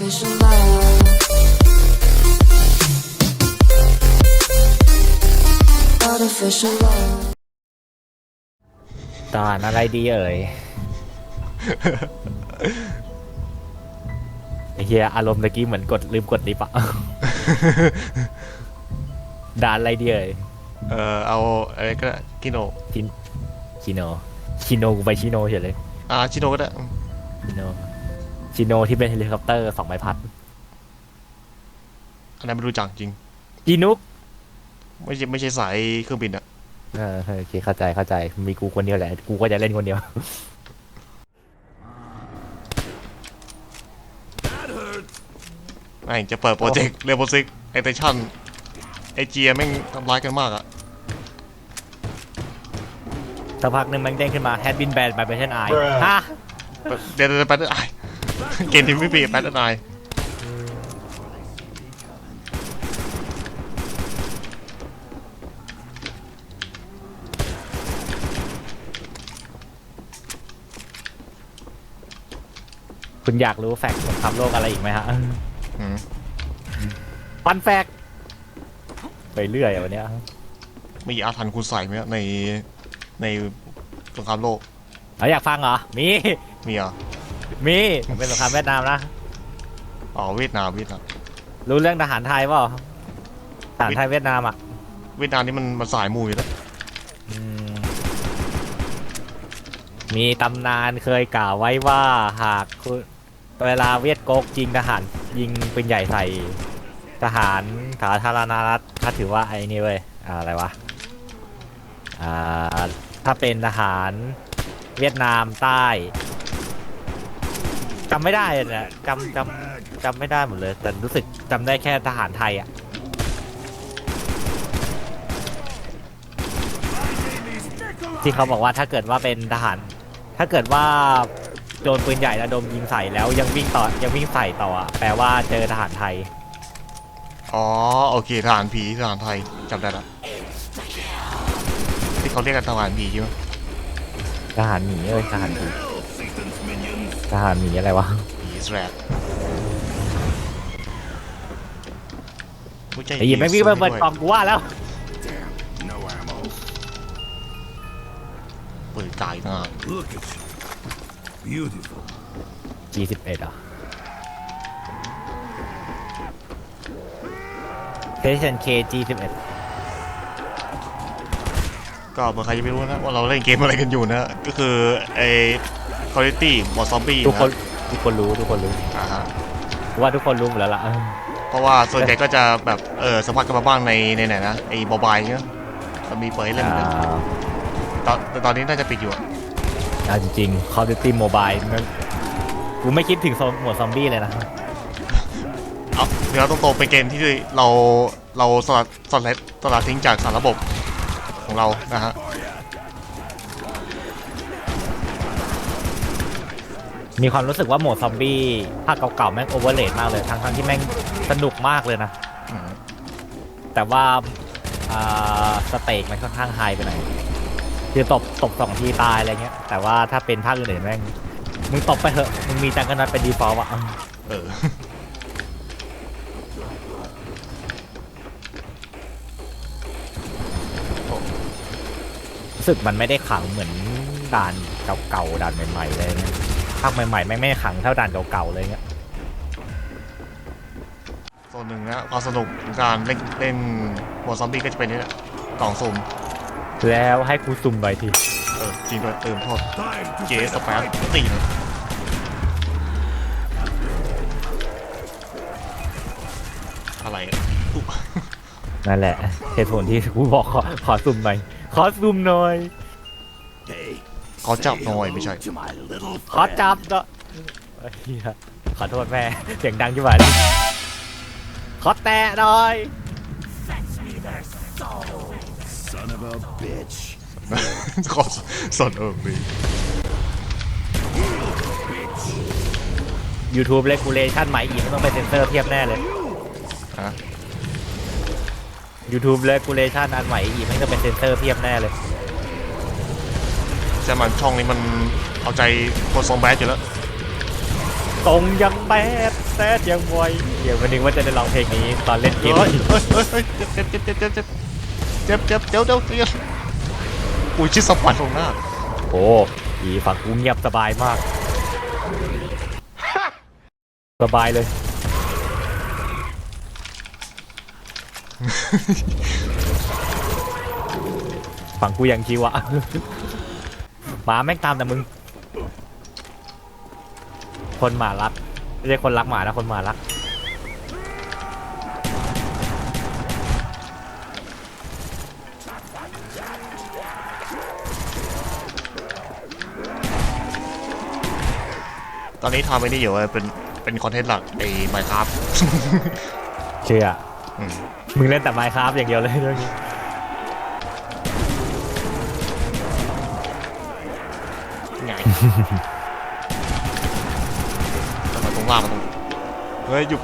Artificial love. Artificial love. ตอนอะไรดีเอ่ย ไอ้เฮียอารมณ์ตะกี้เหมือนกดลืมกดลิฟต์อะ ด่านอะไรดีเอ่ยเออเอาอะไรก็ได้กิโนชินชิโนชิโนกูไปชิโนเฉยเลยอ่าชิโนก็ได้อืมชิโน ชิโนที่เป็นเฮลิคอปเตอร์สองใบพัดอันนั้นไม่รู้จักจริง จีนุกไม่ใช่ไม่ใช่สายเครื่องบินอะเออโอเคเข้าใจเข้าใจมีกูคนเดียวแหละ กูก็จะเล่นคนเดียว แม่งจะเปิดโปรเจกต์เรโบซิกเอเตชั่นไอเจียแม่งทำร้ายกันมากอะสักพักหนึ่งมันเด้งขึ้นมา had been banned by Pattern Eye ฮะเดี๋ยวเดี๋ยวแปดไอ เกมที่ไม่ปีแปดไอคุณอยากรู้แฟกต์สงครามโลกอะไรอีกไหมฮะอืมฟันแฟกต์ไปเรื่อยอะวันเนี้ยไม่อาทันคุณใส่ไหมอะในในสงครามโลก เอาอยากฟังเหรอ มี มีอะ มีมันเป็นสงครามเวียดนามนะ อ๋อเวียดนามเวียดนามรู้เรื่องทหารไทยเปล่าทหารไทยเวียดนามอะเวียดนามนี่มันมันสายมูอยู่แล้วอืมมีตำนานเคยกล่าวไว้ว่าหากคุณเวลาเวียดก๊กยิงทหาร ยิงปืนใหญ่ใส่ทหารสาธารณรัฐถ้าถือว่าไอ้นี่เว้ยอ่าอะไรวะอ่าถ้าเป็นทหารเวียดนามใต้ จำไม่ได้เลยนะจำจำจำไม่ได้หมดเลย แต่รู้สึกจำได้แค่ทหารไทยอะ ที่เขาบอกว่าถ้าเกิดว่าเป็นทหาร ถ้าเกิดว่าโดนปืนใหญ่ระดมยิงใส่แล้วยังวิ่งต่อยังวิ่งใส่ต่ออะแปลว่าเจอทหารไทย อ๋อโอเคทหารผีทหารไทยจำได้ละที่เขาเรียกกันทหารผีใช่ไหมทหารหมีเอ้ยทหารหมี ทหารหมีอะไรวะผีแสบผู้ใจไอ้ยิงไม่วิ่งไปเปิดกล่องกูว่าแล้วเปิดไก่นะ Look at you. Beautiful. G11 อะ PlayStation K G11 ก็เมื่อใครจะไม่รู้นะว่าเราเล่นเกมอะไรกันอยู่นะ ก็คือไอ้ Quality บอสซอมบี้ทุกคนทุกคนรู้ทุกคนรู้อ่าฮะกูว่าทุกคนรู้หมดแล้วล่ะเออเพราะว่าส่วนใหญ่ก็จะแบบเออสัมผัสกันมาบ้างในในไหนนะไอ้บอบายเนี่ยมันมีเปิดให้เล่นเหมือนกันอ่าตอนแต่ตอนนี้น่าจะปิดอยู่อะเอาจริงๆ Call of Duty Mobile มันกูไม่คิดถึงโซนหมวดซอมบี้เลยนะเอาเดี๋ยวต้องโตเป็นเกมที่เราเราสลัดสลัดสลัดทิ้งจากสารระบบของเรานะฮะ มีความรู้สึกว่าโหมดซอมบี้ภาคเก่าๆแม่งโอเวอร์เลดมากเลย ทั้งๆที่แม่งสนุกมากเลยนะอืมแต่ว่าอ่าสเตกมันค่อนข้างไฮไปหน่อยคือตบตบสองทีตายอะไรเงี้ย แต่ว่าถ้าเป็นภาคอื่นๆแม่งมึงตบไปเถอะมึงมีจังกันนัดเป็นดีฟอลต์อะเออรู้สึกมันไม่ได้ขังเหมือนด่านเก่าๆด่านใหม่ๆเลยเนี่ย ภาคใหม่ๆแม่งไม่ขังเท่าด่านเก่าๆเลยเงี้ยส่วนหนึ่งนะความสนุกของการเล่นเล่นบอสซอมบี้ก็จะเป็นนี่แหละกล่องสุ่มแล้วให้กูซุ่มไปทีเออจริงด้วยเติมโทษ Time to เจสแปมตีเลยอะไรอะอุ๊บนั่นแหละเหตุผลที่กูบอกขอขอซุ่มหน่อยขอซุ่มหน่อย Hey, ข อจับหน่อยไม่ใช่ to my little ขอจับเนาะเหี้ยขอโทษแม่ เสียงดังจังหวะนี้ขอแตะหน่อย son of a bitch. ขอสดเออมี YouTube Regulation ใหม่อีกไม่ต้องไปเซ็นเซอร์เทียบแน่เลย ฮะ YouTube Regulation อันใหม่อีกไม่ต้องเป็นเซ็นเซอร์เทียบแน่เลย จะมันช่องนี้มันเอาใจคนทรงแบดอยู่แล้วตรงยังแบดแซดยังไวเดี๋ยววันนึงว่าจะได้ร้องเพลงนี้ตอนเล่นเกเฮ้มยเฮ้ยเฮ้ยเฮ้ยเจ็บเจ็บเจ็บเจ็บเจ็บเจ็บเจ็บเดี๋ยวเดี๋ยวเดี๋ยวอุ้ยชิดสปัดตรงหน้าโอ้อีฝั่งกูเงียบสบายมาก สบายเลย ฝั่งกูยังชิวอะ หมาแม่งตามแต่มึง คนหมารักไม่ใช่คนรักหมานะคนหมารัก ตอนนี้ทำไอ้นี่อยู่เว้ยเป็นเป็นคอนเทนต์หลักไอ้ไมค์ครับ เชื่อ อืม มึงเล่นแต่ไมค์ครับอย่างเดียวเลยเรื่องนี้ ไงทำไมตรงล่างมันตรงเฮ้ยอยู่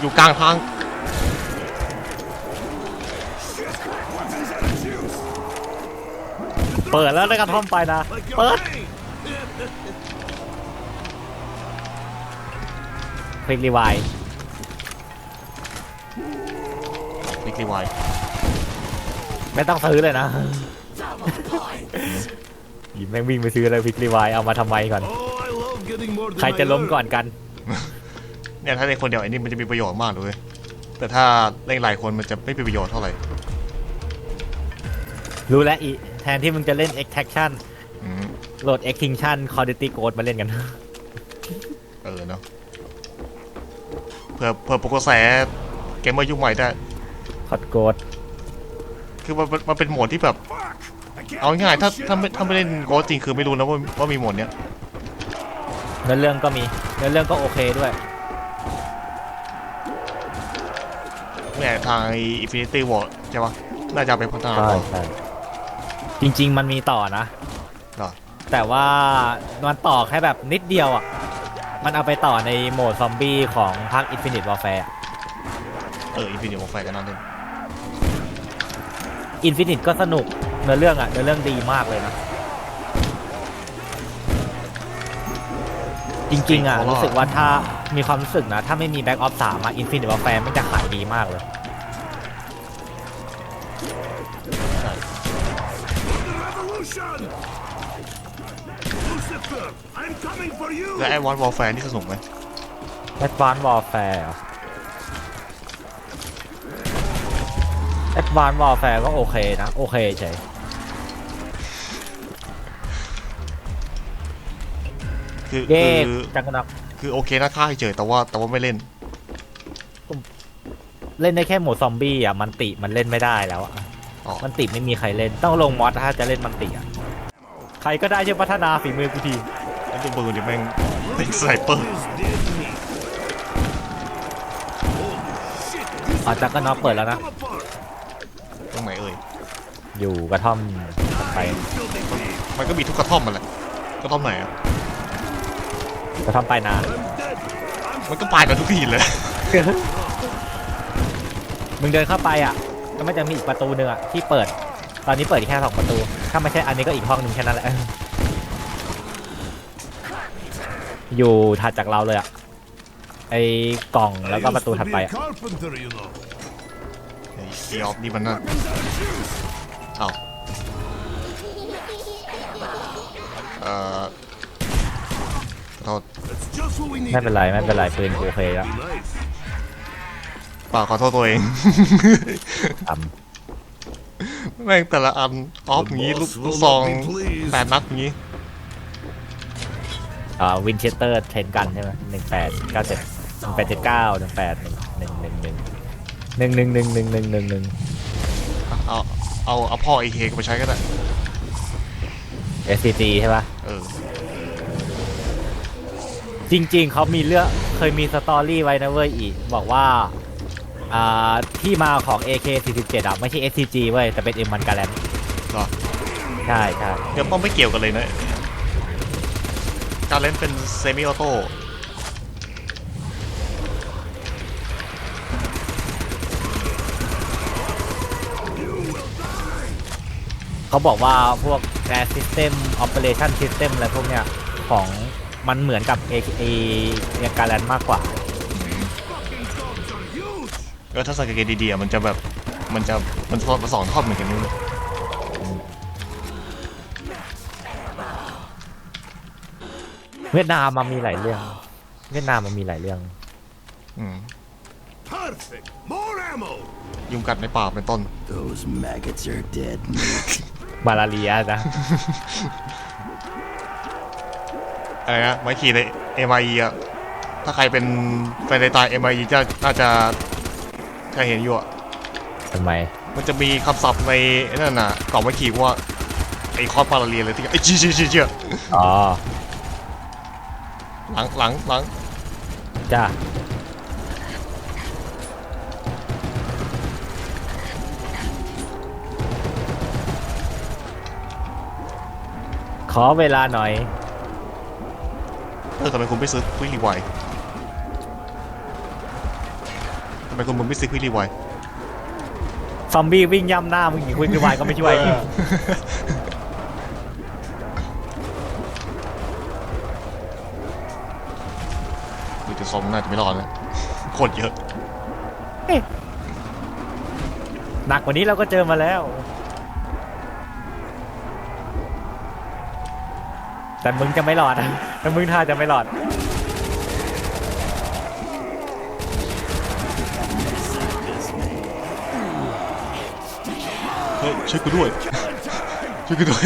อยู่กลางทางเปิดแล้วได้กระท่อมไปนะ Like your เปิด brain. คลิกรีไวายนิกลีไวไม่ต้องซื้อเลยนะหยิบ แม่งวิ่งไปซื้อเลยคลิกรีไวายเอามาทำไมก่อน Oh, I love getting more than ใครจะ I ล้ม earn. ก่อนกัน เนี่ยถ้าเล่นคนเดียวไอ้นี่มันจะมีประโยชน์มากเลย แต่ถ้าเล่นหลายคนมันจะไม่มีประโยชน์เท่าไหร่ รู้แล้วอีแทนที่มึงจะเล่น extraction อืมโหลด extinction quality code มาเล่นกัน เออเนาะเพื่อเพื่อปลุกกระแสเกมเมอร์ยุคใหม่ได้คอดโกดคือมันมันมันเป็นโหมดที่แบบ I can't เอาง่ายๆถ้า do shit ถ้าไม่ถ้าไม่เล่นโกจริงคือไม่รู้นะว่าว่ามีโหมดเนี้ยเนื้อเรื่องก็มีเนื้อเรื่องก็โอเคด้วยเนี่ยทาง Infinity War ใช่ปะน่าจะเอาไปพัฒนาต่อใช่จริง ๆ มันมีต่อนะ เหรอแต่ว่ามันต่อแค่แบบนิดเดียวอะ มันเอาไปต่อในโหมดซอมบี้ของภาค Infinite Warfare อะเออ Infinity Warfare ก็น่าเล่น Infinite ก็สนุก เนื้อเรื่องอะเนื้อเรื่องดีมากเลยนะ จริงๆอะรู้สึกว่าถ้ามีความรู้สึกนะ ถ้าไม่มี Back Ops 3อะ Infinite Warfare มันจะขายดีมากเลย Revolution! Lucifer, I'm coming for you! และ Advanced Warfare นี่สนุกไหม Advanced Warfare เหรอ Advanced Warfare ก็โอเคนะ โอเคเฉ คือเย่คือจังกันนักคือโอเคนะค่าเฉยๆแต่ว่าแต่ว่าไม่เล่น เล่นได้แค่โหมดซอมบี้อะมันติมันเล่นไม่ได้แล้วอะอ๋อ มันติไม่มีใครเล่นต้องลงมอดถ้าจะเล่นมันติอะใครก็ได้ช่วยพัฒนาฝีมือกูทีแล้วตัวปืนนี่แม่งเป็นสไนเปอร์ Is dead meat. Holy shit! This อ๋อจักรน็อกเปิดแล้วนะ come apart! ตรงไหนเอ่ยอยู่กระท่อมไป You filthy pig! มันก็มีทุกกระท่อมมันแหละกระท่อมไหนอะ กระท่อมไปนา I'm dead! I'm มันก็ตายกันทุกทีเลย มึงเดินเข้าไปอะก็ไม่จะมีอีกประตูหนึ่งอะที่เปิด ตอนนี้เปิดแค่สองประตู ถ้าไม่ใช่อันนี้ก็อีกห้องหนึ่งแค่นั้นแหละ อยู่ถัดจากเราเลยอะ ไอ้กล่องแล้วก็ประตูถัดไป I อะ used to be a carpenter, you know. ไอ้ไอ้ออฟนี่มันน่ะเอ้าเอ่อขอ โทษ That's just what we need. ไม่เป็นไรไม่เป็นไรปืนกูโอเคแล้ว Be nice. เปล่าขอโทษตัวเอง ทแม่งแต่ละอันออฟอย่างงี้ลูกลูกซองแปดนัดอย่างงี้ำอ่าวินเชสเตอร์เทนกันใช่ไหมหนึ่งแปดเก้าเจ็ดหนึ่งแปดเจ็ดเก้าหนึ่งแปดหนึ่งหนึ่งหนึ่งหนึ่งหนึ่งหนึ่งหนึ่งหนึ่งหนึ่งหนึ่งหนึ่งเอาเอาเอาพ่อไอเคไปใช้ก็ได้ SCG ใช่ปะเออ จริง ๆ เขามีเรื่องเคยมีสตอรี่ไว้นะเว้ยอีบอกว่าอ่าที่มาของ AK47 อะไม่ใช่ SCG เว้ยแต่เป็น M1 กาแลนเหรอ ใช่ใช่เดี๋ยวป้อมไม่เกี่ยวกันเลยนะ การเล่นเป็นเซมิออโต้เขาบอกว่าพวก Air System Operation System อะไรพวกเนี้ยของ มันเหมือนกับเอเอเอการแลนมากกว่าเออถ้าใส่กางเกงดีๆอะมันจะแบบมันจะมันสอนสอนทอดเหมือนกันนี่เลยเวียดนามมันมีหลายเรื่อง เวียดนามมันมีหลายเรื่อง อืม Perfect. More ammo. ยุงกัดในป่ากเป็นต้น Those maggots are dead. มาลาเรียนะ อะไรนะไม้ขีดใน MIE อะถ้าใครเป็นแฟนในตาย MIE จะน่าจะเคยเห็นอยู่อะทำไม มันจะมีคำศัพท์ในไอ้นั่นน่ะกล่องไม้ขีดว่าไอ้คอร์สปาราเรียเลยที่ไอ้จี้จี้จี้จี้อ๋อ หลังหลังหลังจ้าขอเวลาหน่อยเออทำไมคุณไม่ซื้อควิกรีไวทำไมคุณมึงไม่ซื้อควิกรีไวซอมบี้วิ่งย่ำหน้ามึงอีกคุยกันวายก็ไม่ช่วยดูจะทรงน่าจะไม่รอดนะโคตรเยอะ หนักกว่านี้เราก็เจอมาแล้ว แต่มึงจะไม่หลอดอะ แต่มึงท่าจะไม่หลอด เฮ้ยช่วยกูด้วย ช่วยกูด้วย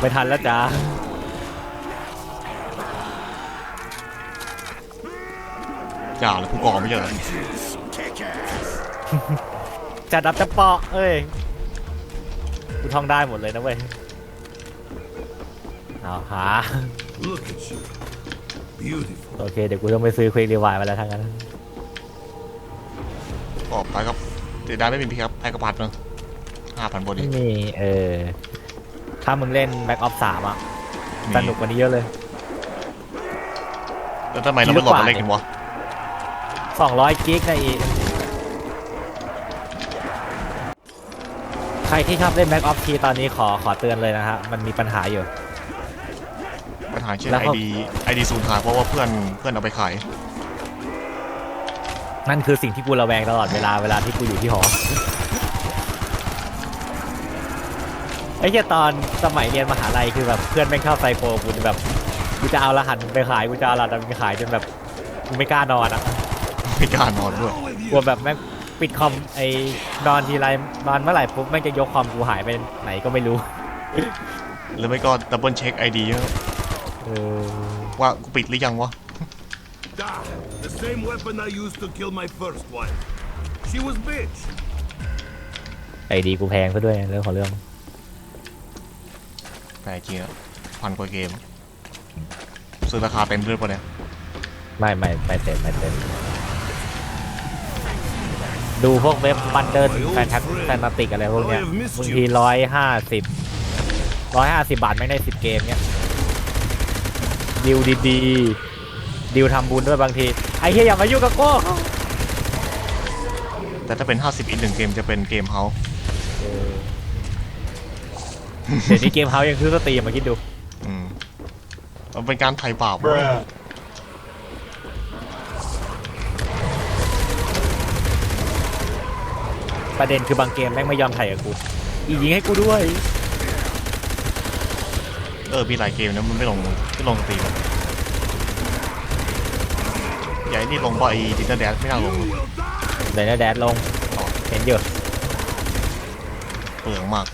ไม่ทันแล้วจ้าอย่าเลยผู้กองไม่ใช่เหรอ Kick ass. จะดับจะเปาะเอ้ย กูท่องได้หมดเลยนะเว้ย เอาหา Look at you. Beautiful. โอเค เดี๋ยวกูต้องไปซื้อควิกรีวายมาแล้วทั้งนั้นออกไปครับเดี๋ยวได้ไม่มีพี่ครับไอ้กระพัดเนาะห้าพันบอไม่ดี้มีเออ ถ้ามึงเล่นแบ็กออฟสามอะสนุกกว่านี้เยอะเลย แล้วทำไมเราไม่โหลดมาเล่นกันวะ200 กิกนะอีก ใครที่ชอบเล่นแบ็กออฟทีตอนนี้ขอขอเตือนเลยนะฮะ มันมีปัญหาอยู่ปัญ หาเช่นแล้วไอก็ ดีไอดีสูญหายเพราะว่าเพื่อนเพื่อนเอาไปขาย นั่นคือสิ่งที่กูระแวงตลอดเวลาเวลาที่กูอยู่ที่หอ ไอ้เหี้ยตอนสมัยเรียนมหาลัยคือแบบเพื่อนแม่งเข้าไซโฟกูจะแบบกูจะเอารหัสไปขายกูจะเอารหัสไปขายจนแบบกูไม่กล้านอนอะไม่กล้านอนด้วย Go with กลัว you. แบบแม่งปิดคอมไอ้นอนทีไรนอนเมื่อไหร่ปุ๊บแม่งจะยกคอมกูหายไปไหนก็ไม่รู้ หรือไม่ก็ดับเบิลเช็คไอดี เออว่ากูปิดหรือยังวะ Ah, the same weapon I used to kill my first wife. She was bitch. ไอดีกูแพงซะด้วยเรื่องของเรื่อง แต่จริงอะพันกว่าเกม ซื้อราคาเต็มด้วยปะเนี่ย ไม่ไม่ไม่เต็มไม่เต็มดูพวกเว็บบันเดิลแฟนทักแฟนตาติกอะไรพวกเนี้ยบางทีร้อยห้าสิบร้อยห้าสิบบาทไม่งได้สิบเกมเนี้ย ดิวดีๆดิวทำบุญด้วยบางที ไอ้เหี้ยอย่ามายุ่งกับกูแต่ถ้าเป็น 50อีกหนึ่งเกมจะเป็นเกมเฮาส์เดี๋ยวนี้เกมเฮาส์ยังซื้อสตรีมมาคิดดู อืมมันเป็นการไถ่บาปประเด็นคือบางเกมแม่งไม่ยอมถ่ายกับกูอียิงให้กูด้วยเออมีหลายเกมนะมันไม่ลงไม่ลงสตรีมอะใหญ่นี่ลงบ่อยดิจิตอลแดนไม่น่าลงเดี๋ยวนะแดดลงเห็นอยู่เปลืองมาก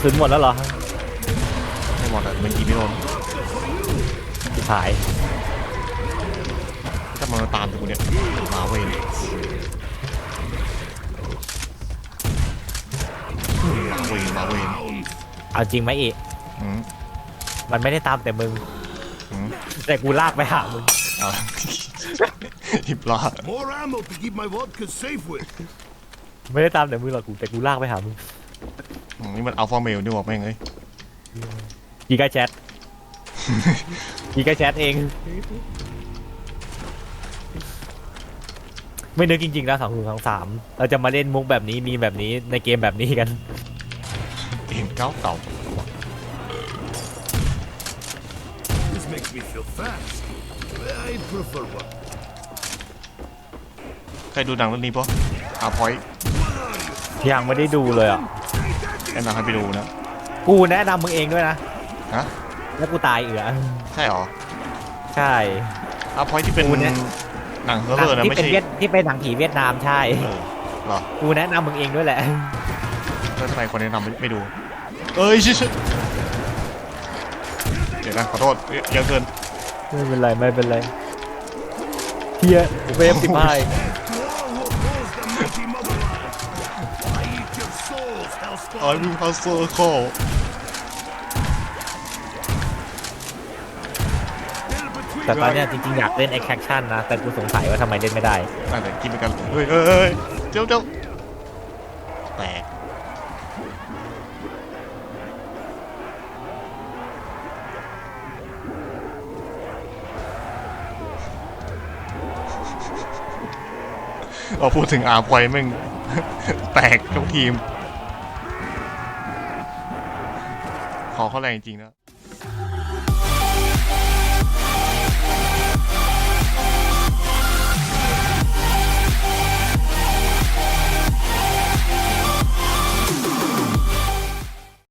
คืนหมดแล้วเหรอไม่หมดอะมันยิงไม่โดนที่ขายถ้ามันมาตามกูเนี่ยมาเว้ยมาเว้ยมาเว้ย เอาจริงไหมอีอืมมันไม่ได้ตามแต่มึง อืมแต่กูลากไปหามึงอะหิบล้อ More ammo to keep my vodka safe with. ไม่ได้ตามแต่มึงหรอกกูแต่กูลากไปหามึงอืมนี่มันอัลฟาเมลนี่หว่าแม่งเอ้ยกีกาแชท กีกาแชทเอง ไม่นึกจริงๆนะสองคูสองสามเราจะมาเล่นมุกแบบนี้มีแบบนี้ในเกมแบบนี้กัน เกมเก่าเก่า me feel fast. I prefer one. เคยดูหนังเรื่องนี้ปะอาพอยยังไม่ได้ดูเลยอะแนะนำให้ไปดูนะกูแนะนำมึงเองด้วยนะฮะแล้วกูตายเอือใช่เหรอใช่อาพอยที่เป็นกูเนี่ยหนังเฮอร์เรอร์นะที่ไม่เป็นใช่เวียดที่เป็นหนังผีเวียดนามใช่เออเหรอกูแนะนำมึงเองด้วยแหละแล้วทำไมคนแนะนำไม่ไม่ดู เอ้ยชิชิเดี๋ยวนะขอโทษเยเยอะเกินไม่เป็นไรไม่เป็นไรเทียเวฟสิบห้า To all who oppose the mighty motherland, I eat your souls, อ๋อ Hellspawn. มีพัซเซอร์โค Hell between แต่ตอนเนี้ยจริงๆ อยากเล่นแอคชั่นนะ แต่กูสงสัยว่าทำไมเล่นไม่ได้ อะเดี๋ยวกินไปกัน เฮ้ยเฮ้ยเฮ้ยเจ้าเจ้า เราพูดถึงอาพอยแม่งแตกทั้งทีม ขอเขาแรงจริงนะ